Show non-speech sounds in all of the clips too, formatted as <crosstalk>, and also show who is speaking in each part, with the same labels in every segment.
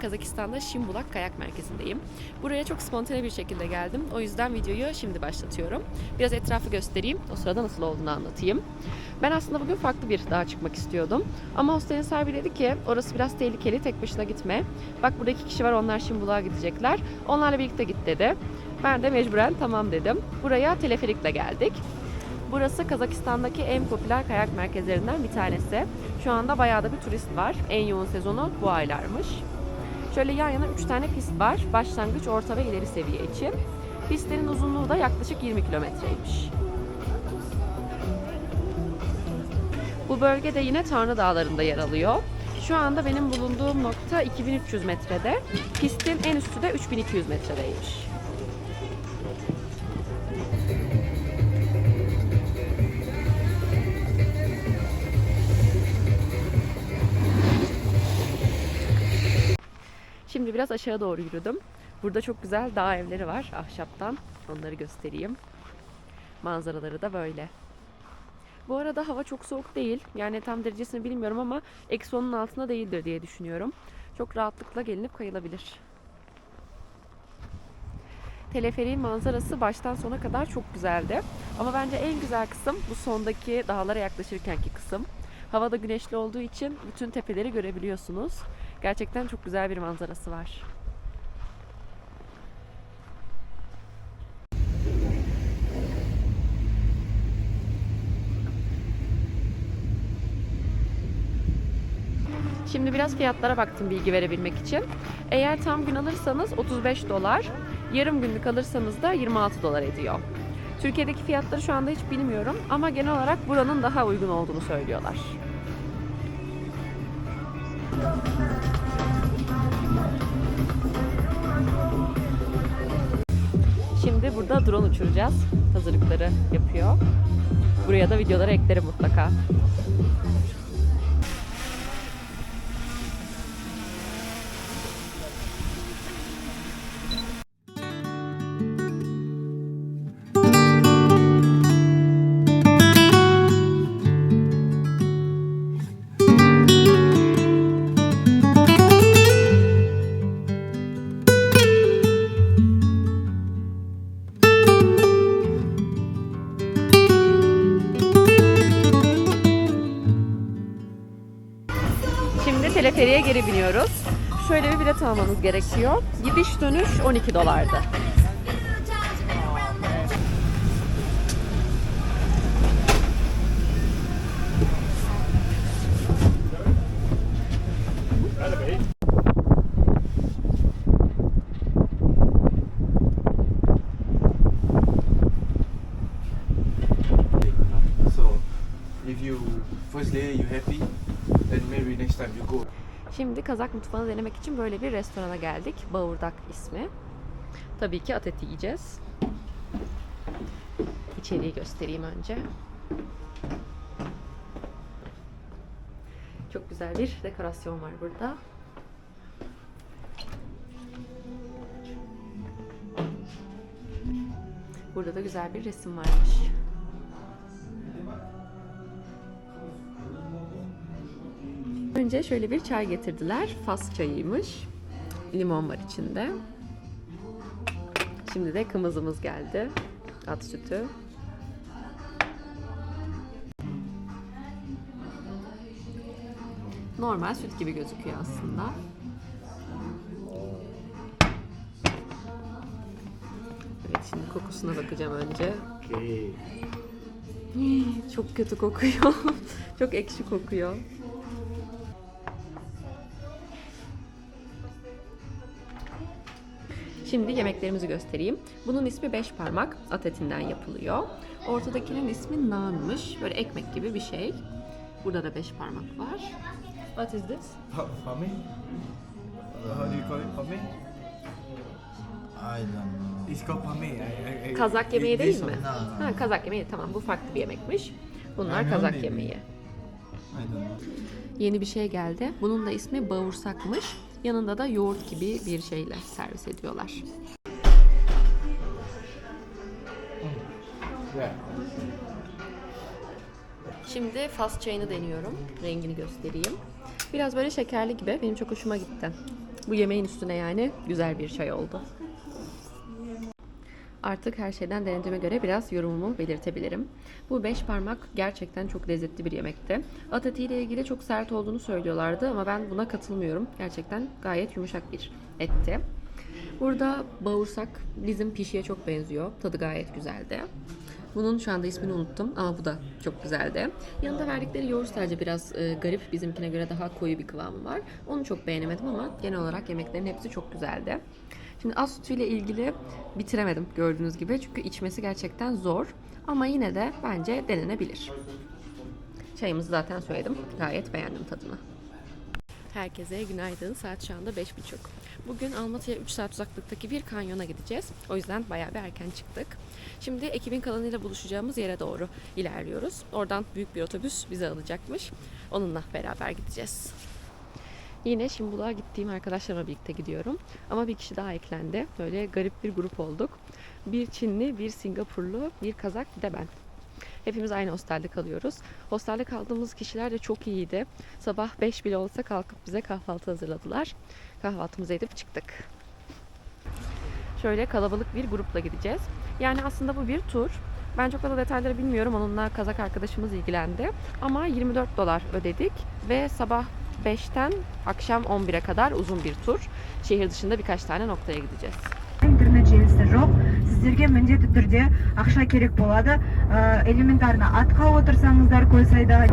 Speaker 1: anda Kazakistan'da Şimbulak Kayak Merkezi'ndeyim. Buraya çok spontane bir şekilde geldim. O yüzden videoyu şimdi başlatıyorum. Biraz etrafı göstereyim. O sırada nasıl olduğunu anlatayım. Ben aslında bugün farklı bir dağa çıkmak istiyordum. Ama hostelin sahibi dedi ki orası biraz tehlikeli tek başına gitme. Bak burada iki kişi var onlar Şimbulak'a gidecekler. Onlarla birlikte git dedi. Ben de mecburen tamam dedim. Buraya teleferikle geldik. Burası Kazakistan'daki en popüler kayak merkezlerinden bir tanesi. Şu anda bayağı da bir turist var. En yoğun sezonu bu aylarmış. Şöyle yan yana 3 tane pist var. Başlangıç, orta ve ileri seviye için. Pistlerin uzunluğu da yaklaşık 20 kilometreymiş. Bu bölge de yine Tanrı Dağları'nda yer alıyor. Şu anda benim bulunduğum nokta 2300 metrede. Pistin en üstü de 3200 metredeymiş. Şimdi biraz aşağı doğru yürüdüm. Burada çok güzel dağ evleri var ahşaptan. Onları göstereyim. Manzaraları da böyle. Bu arada hava çok soğuk değil. Yani tam derecesini bilmiyorum ama eksi onun altında değildir diye düşünüyorum. Çok rahatlıkla gelinip kayılabilir. Teleferiğin manzarası baştan sona kadar çok güzeldi. Ama bence en güzel kısım bu sondaki dağlara yaklaşırkenki kısım. Havada güneşli olduğu için bütün tepeleri görebiliyorsunuz. Gerçekten çok güzel bir manzarası var. Şimdi biraz fiyatlara baktım bilgi verebilmek için. Eğer tam gün alırsanız 35 dolar, yarım günlük alırsanız da 26 dolar ediyor. Türkiye'deki fiyatları şu anda hiç bilmiyorum ama genel olarak buranın daha uygun olduğunu söylüyorlar. Burada drone uçuracağız. Hazırlıkları yapıyor. Buraya da videoları eklerim mutlaka. Almamız gerekiyor. Gidiş dönüş 12 dolardı. Şimdi Kazak mutfağını denemek için böyle bir restorana geldik. Bağırdak ismi. Tabii ki at eti yiyeceğiz. İçeriği göstereyim önce. Çok güzel bir dekorasyon var burada. Burada da güzel bir resim varmış. Önce şöyle bir çay getirdiler. Fas çayıymış. Limon var içinde. Şimdi de kımızımız geldi. At sütü. Normal süt gibi gözüküyor aslında. Evet şimdi kokusuna bakacağım önce. Çok kötü kokuyor. <laughs> Çok ekşi kokuyor. Şimdi yemeklerimizi göstereyim. Bunun ismi beş parmak. At etinden yapılıyor. Ortadakinin ismi naanmış. Böyle ekmek gibi bir şey. Burada da beş parmak var. What is this?
Speaker 2: Pa- Pame? How do you call it? Pame?
Speaker 3: I don't know.
Speaker 2: It's called pame. I, I, I,
Speaker 1: Kazak yemeği
Speaker 2: this
Speaker 1: değil
Speaker 2: one.
Speaker 1: mi?
Speaker 3: No, no.
Speaker 1: Ha, Kazak yemeği tamam bu farklı bir yemekmiş. Bunlar Kazak yemeği.
Speaker 3: I don't know.
Speaker 1: Yeni bir şey geldi. Bunun da ismi bağırsakmış. Yanında da yoğurt gibi bir şeyle servis ediyorlar. Şimdi fas çayını deniyorum. Rengini göstereyim. Biraz böyle şekerli gibi. Benim çok hoşuma gitti. Bu yemeğin üstüne yani güzel bir çay oldu. Artık her şeyden denediğime göre biraz yorumumu belirtebilirim. Bu beş parmak gerçekten çok lezzetli bir yemekti. At ile ilgili çok sert olduğunu söylüyorlardı ama ben buna katılmıyorum. Gerçekten gayet yumuşak bir etti. Burada bağırsak bizim pişiye çok benziyor. Tadı gayet güzeldi. Bunun şu anda ismini unuttum ama bu da çok güzeldi. Yanında verdikleri yoğurt sadece biraz e, garip. Bizimkine göre daha koyu bir kıvamı var. Onu çok beğenemedim ama genel olarak yemeklerin hepsi çok güzeldi. Şimdi az sütüyle ilgili bitiremedim gördüğünüz gibi. Çünkü içmesi gerçekten zor. Ama yine de bence denenebilir. Çayımızı zaten söyledim. Gayet beğendim tadını. Herkese günaydın. Saat şu anda 5.30. Bugün Almatı'ya 3 saat uzaklıktaki bir kanyona gideceğiz. O yüzden bayağı bir erken çıktık. Şimdi ekibin kalanıyla buluşacağımız yere doğru ilerliyoruz. Oradan büyük bir otobüs bizi alacakmış. Onunla beraber gideceğiz. Yine Şimbulak'a gittiğim arkadaşlarımla birlikte gidiyorum. Ama bir kişi daha eklendi. Böyle garip bir grup olduk. Bir Çinli, bir Singapurlu, bir Kazak, bir de ben. Hepimiz aynı hostelde kalıyoruz. Hostelde kaldığımız kişiler de çok iyiydi. Sabah 5 bile olsa kalkıp bize kahvaltı hazırladılar. Kahvaltımızı edip çıktık. Şöyle kalabalık bir grupla gideceğiz. Yani aslında bu bir tur. Ben çok fazla detayları bilmiyorum. Onunla Kazak arkadaşımız ilgilendi. Ama 24 dolar ödedik ve sabah 5'ten akşam 11'e kadar uzun bir tur. Şehir dışında birkaç tane noktaya gideceğiz.
Speaker 4: интернет желісі жоқ сіздерге міндетті түрде ақша керек болады Ә, элементарно атқа отырсаңыздар көлсайда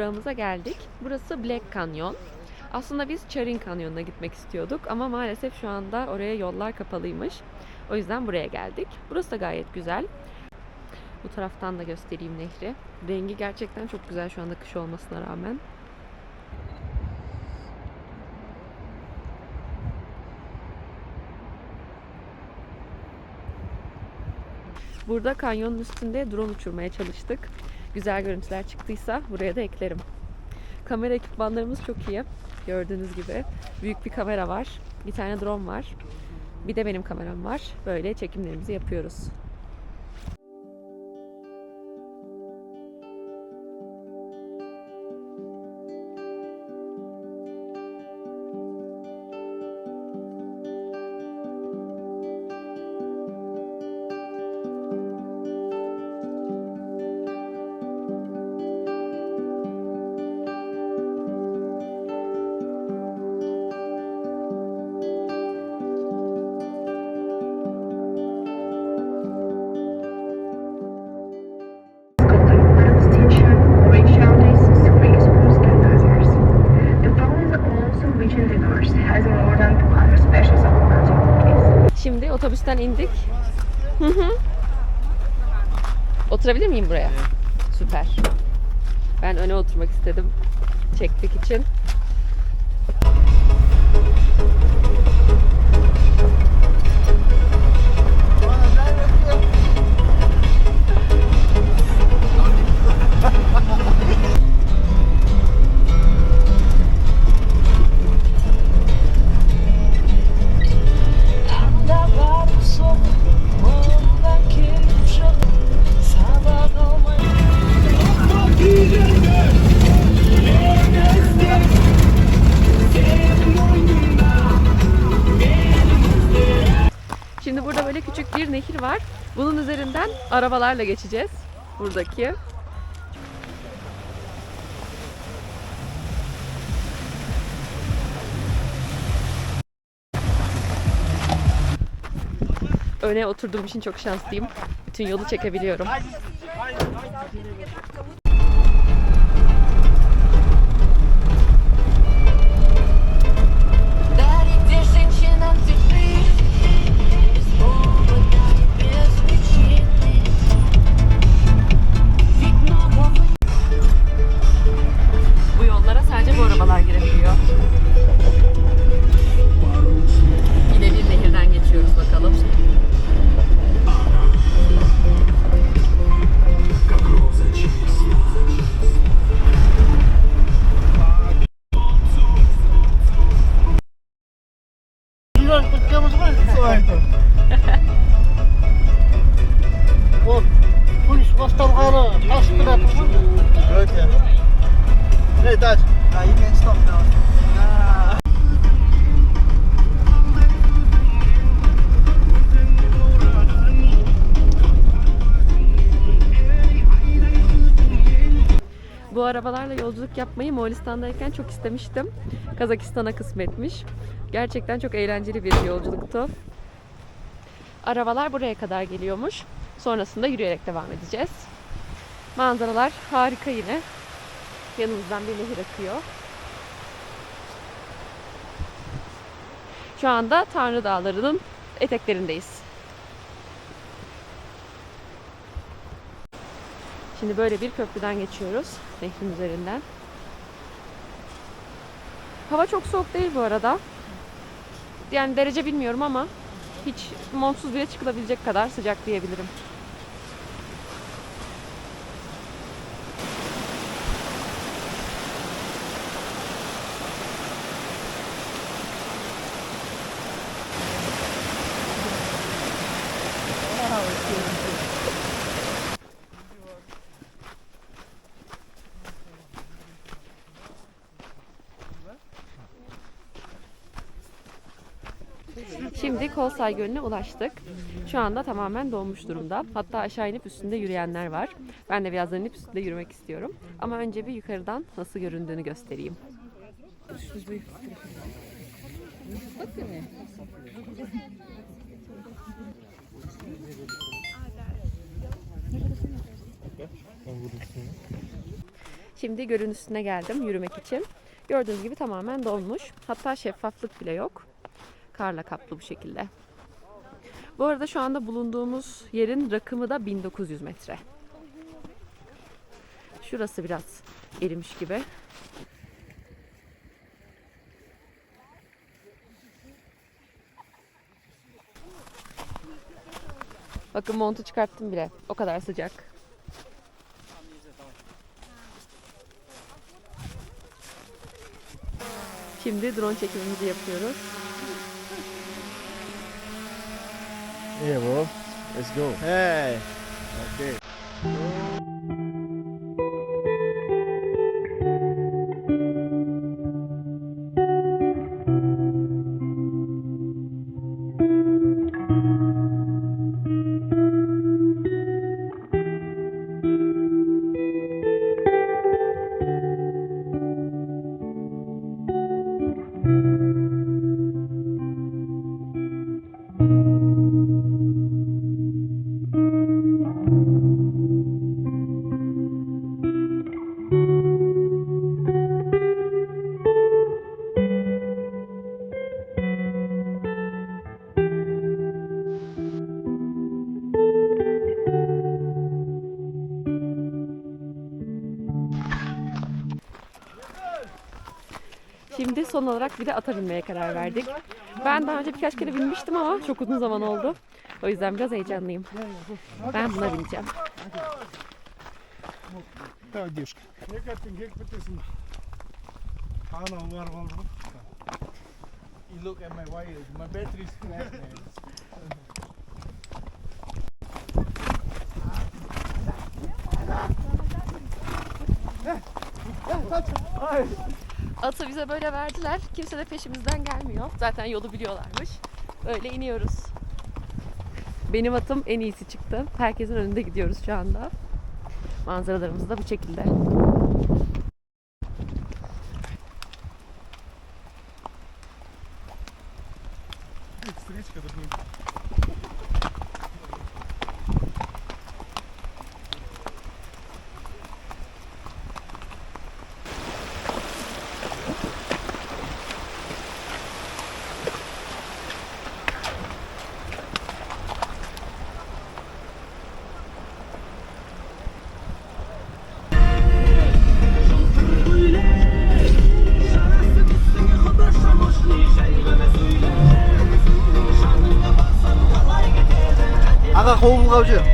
Speaker 1: durağımıza geldik. Burası Black Canyon. Aslında biz Charin Canyonu'na gitmek istiyorduk ama maalesef şu anda oraya yollar kapalıymış. O yüzden buraya geldik. Burası da gayet güzel. Bu taraftan da göstereyim nehri. Rengi gerçekten çok güzel şu anda kış olmasına rağmen. Burada kanyonun üstünde drone uçurmaya çalıştık. Güzel görüntüler çıktıysa buraya da eklerim. Kamera ekipmanlarımız çok iyi. Gördüğünüz gibi büyük bir kamera var. Bir tane drone var. Bir de benim kameram var. Böyle çekimlerimizi yapıyoruz. Otobüsten indik. Hı hı. Oturabilir miyim buraya? Süper. Ben öne oturmak istedim. Çektik için. Şimdi burada böyle küçük bir nehir var. Bunun üzerinden arabalarla geçeceğiz. Buradaki. Öne oturduğum için çok şanslıyım. Bütün yolu çekebiliyorum.
Speaker 3: Aydan. <laughs>
Speaker 5: O polis bastonqani oshib turadi.
Speaker 3: Okay. Hey, Dad. Nah, you can stop now. Nah.
Speaker 1: Bu arabalarla yolculuk yapmayı Moğolistan'dayken çok istemiştim. Kazakistan'a kısmetmiş. Gerçekten çok eğlenceli bir yolculuktu. Arabalar buraya kadar geliyormuş. Sonrasında yürüyerek devam edeceğiz. Manzaralar harika yine. Yanımızdan bir nehir akıyor. Şu anda Tanrı Dağları'nın eteklerindeyiz. Şimdi böyle bir köprüden geçiyoruz. Nehrin üzerinden. Hava çok soğuk değil bu arada. Yani derece bilmiyorum ama hiç montsuz bile çıkılabilecek kadar sıcak diyebilirim. Şimdi Kolsay Gölü'ne ulaştık. Şu anda tamamen donmuş durumda. Hatta aşağı inip üstünde yürüyenler var. Ben de birazdan inip üstünde yürümek istiyorum. Ama önce bir yukarıdan nasıl göründüğünü göstereyim. Şimdi gölün üstüne geldim yürümek için. Gördüğünüz gibi tamamen donmuş. Hatta şeffaflık bile yok. Karla kaplı bu şekilde. Bu arada şu anda bulunduğumuz yerin rakımı da 1900 metre. Şurası biraz erimiş gibi. Bakın montu çıkarttım bile. O kadar sıcak. Şimdi drone çekimimizi yapıyoruz.
Speaker 3: Yeah, bro. Let's go. Hey. Okay.
Speaker 1: Şimdi son olarak bir de ata binmeye karar verdik. Ben daha önce birkaç kere binmiştim ama çok uzun zaman oldu. O yüzden biraz heyecanlıyım. Ben buna bineceğim.
Speaker 5: Та девушка. Яка ти гек потисна. Ana var oldu.
Speaker 3: You look at my wires. My battery's flat, man.
Speaker 1: Atı bize böyle verdiler. Kimse de peşimizden gelmiyor. Zaten yolu biliyorlarmış. Böyle iniyoruz. Benim atım en iyisi çıktı. Herkesin önünde gidiyoruz şu anda. Manzaralarımız da bu şekilde.
Speaker 3: 道具。